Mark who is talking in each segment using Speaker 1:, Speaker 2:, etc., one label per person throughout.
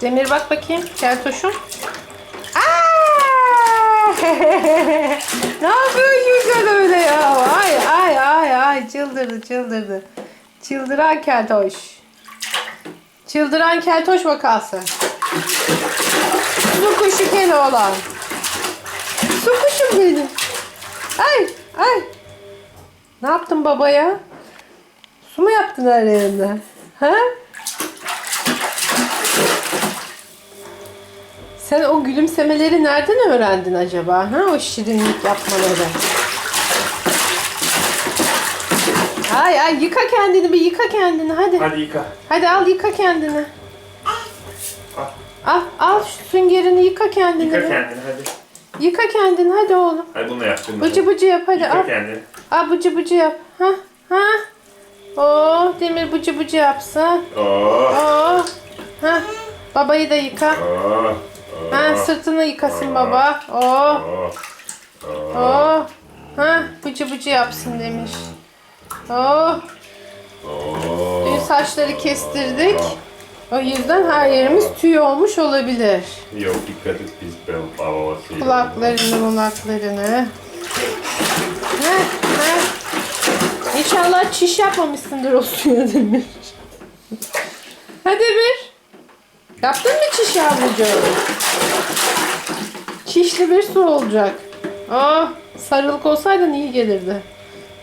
Speaker 1: Demir bak bakayım. Keltoş'um. Aa! ne yapıyorsun sen öyle ya? Ay ay ay ay çıldırdı çıldırdı. Çıldıran keltoş. Çıldıran keltoş vakası. Su kuşu Keloğlan. Su kuşum benim. Ay ay. Ne yaptın babaya? Su mu yaptın her yerine? Ha? Sen o gülümsemeleri nereden öğrendin acaba? Ha? O şirinlik yapmaları. Ay ay yıka kendini bir yıka kendini hadi.
Speaker 2: Hadi yıka.
Speaker 1: Hadi al yıka kendini.
Speaker 2: Al.
Speaker 1: Al al şu süngerini yıka kendini.
Speaker 2: Yıka
Speaker 1: bir.
Speaker 2: kendini hadi.
Speaker 1: Yıka kendini hadi oğlum.
Speaker 2: Hadi bunu yap. Bunu
Speaker 1: Bıcı bıcı yap hadi
Speaker 2: Yıka
Speaker 1: al.
Speaker 2: kendini.
Speaker 1: Al bıcı bıcı yap. Ha ha. Oo Demir bıcı bıcı yapsın.
Speaker 2: Oo.
Speaker 1: Oo. Ha. Babayı da yıka.
Speaker 2: Oo.
Speaker 1: Ha sırtını yıkasın baba. Oo.
Speaker 2: Oo.
Speaker 1: Oo. Ha bıcı bıcı yapsın demiş. Oo.
Speaker 2: Oo.
Speaker 1: Dün saçları kestirdik. O yüzden her yerimiz tüy olmuş olabilir.
Speaker 2: Yok dikkat et biz ben babası.
Speaker 1: Kulaklarını mulaklarını. Heh, heh. İnşallah çiş yapmamışsındır o suya Demir. Hadi Demir. Yaptın mı çiş yavrucuğum? Çişli bir su olacak. Oh, sarılık olsaydın iyi gelirdi.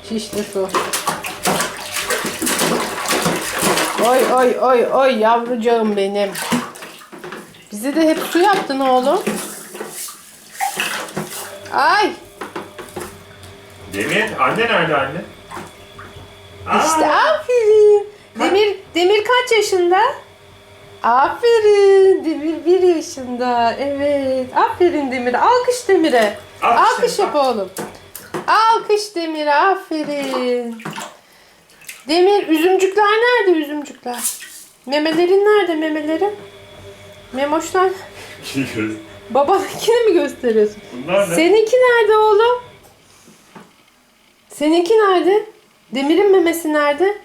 Speaker 1: Çişli su. Oy oy oy oy yavrucağım benim. Bizi de hep su yaptın oğlum. Ay
Speaker 2: Demir anne nerede anne? Aa,
Speaker 1: işte aferin. Demir Demir kaç yaşında? Aferin. Demir bir yaşında. Evet. Aferin Demir'e. Alkış Demir'e.
Speaker 2: Alkış
Speaker 1: yap oğlum. Alkış Demir'e. Aferin. Demir üzümcükler nerede üzümcükler? Memelerin nerede memelerin? Memoşlar. Babakini mi gösteriyorsun?
Speaker 2: Bunlar ne?
Speaker 1: Seninki nerede oğlum? Seninki nerede? Demir'in memesi nerede?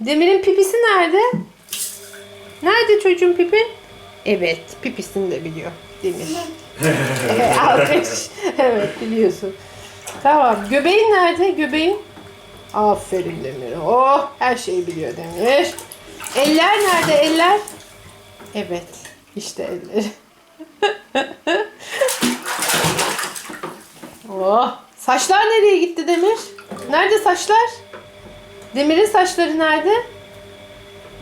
Speaker 1: Demir'in pipisi nerede? Nerede çocuğun pipi? Evet, pipisini de biliyor Demir. Alkış. Evet, biliyorsun. Tamam, göbeğin nerede? Göbeğin? Aferin Demir. Oh, her şeyi biliyor Demir. Eller nerede? Eller? Evet, işte elleri. Oh, saçlar nereye gitti Demir? Nerede saçlar? Demir'in saçları nerede?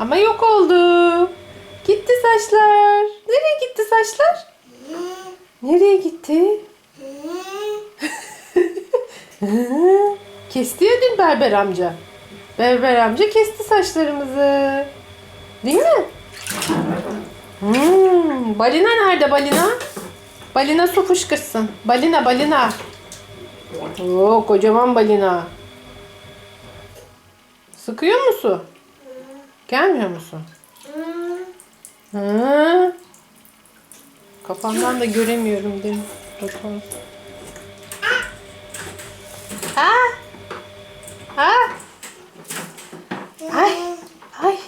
Speaker 1: Ama yok oldu. Gitti saçlar. Nereye gitti saçlar? Nereye gitti? kesti ya dün berber amca. Berber amca kesti saçlarımızı. Değil mi? Hmm, balina nerede balina? Balina su fışkırsın. Balina balina. Oo kocaman balina. Sıkıyor mu su? Gelmiyor musun? Hı. Kafamdan da göremiyorum değil mi? Bakalım. Ha? Ha? Ay. Ay.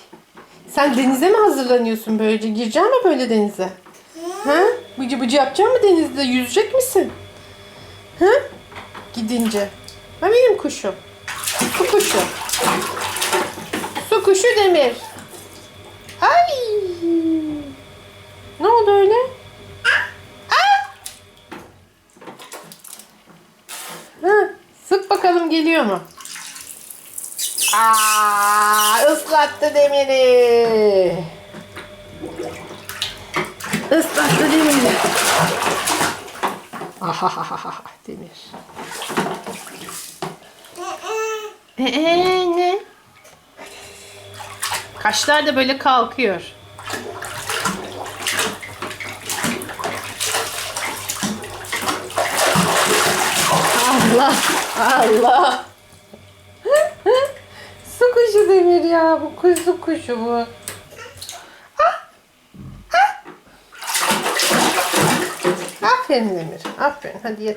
Speaker 1: Sen denize mi hazırlanıyorsun böylece? Gireceksin mi böyle denize? Ha? Bıcı bıcı yapacak mı denizde? Yüzecek misin? Ha? Gidince. Ha benim kuşum. Su kuşu. Kuşu demir. Ay. Ne oldu öyle? Ah! Ha, sık bakalım geliyor mu? Aa, ıslattı demiri. Islattı demiri. Ahahaha demir. Ee, ne? Kaşlar da böyle kalkıyor. Allah Allah. su kuşu demir ya bu kuş su kuşu bu. Ah, ah. Aferin Demir. Aferin. Hadi yat.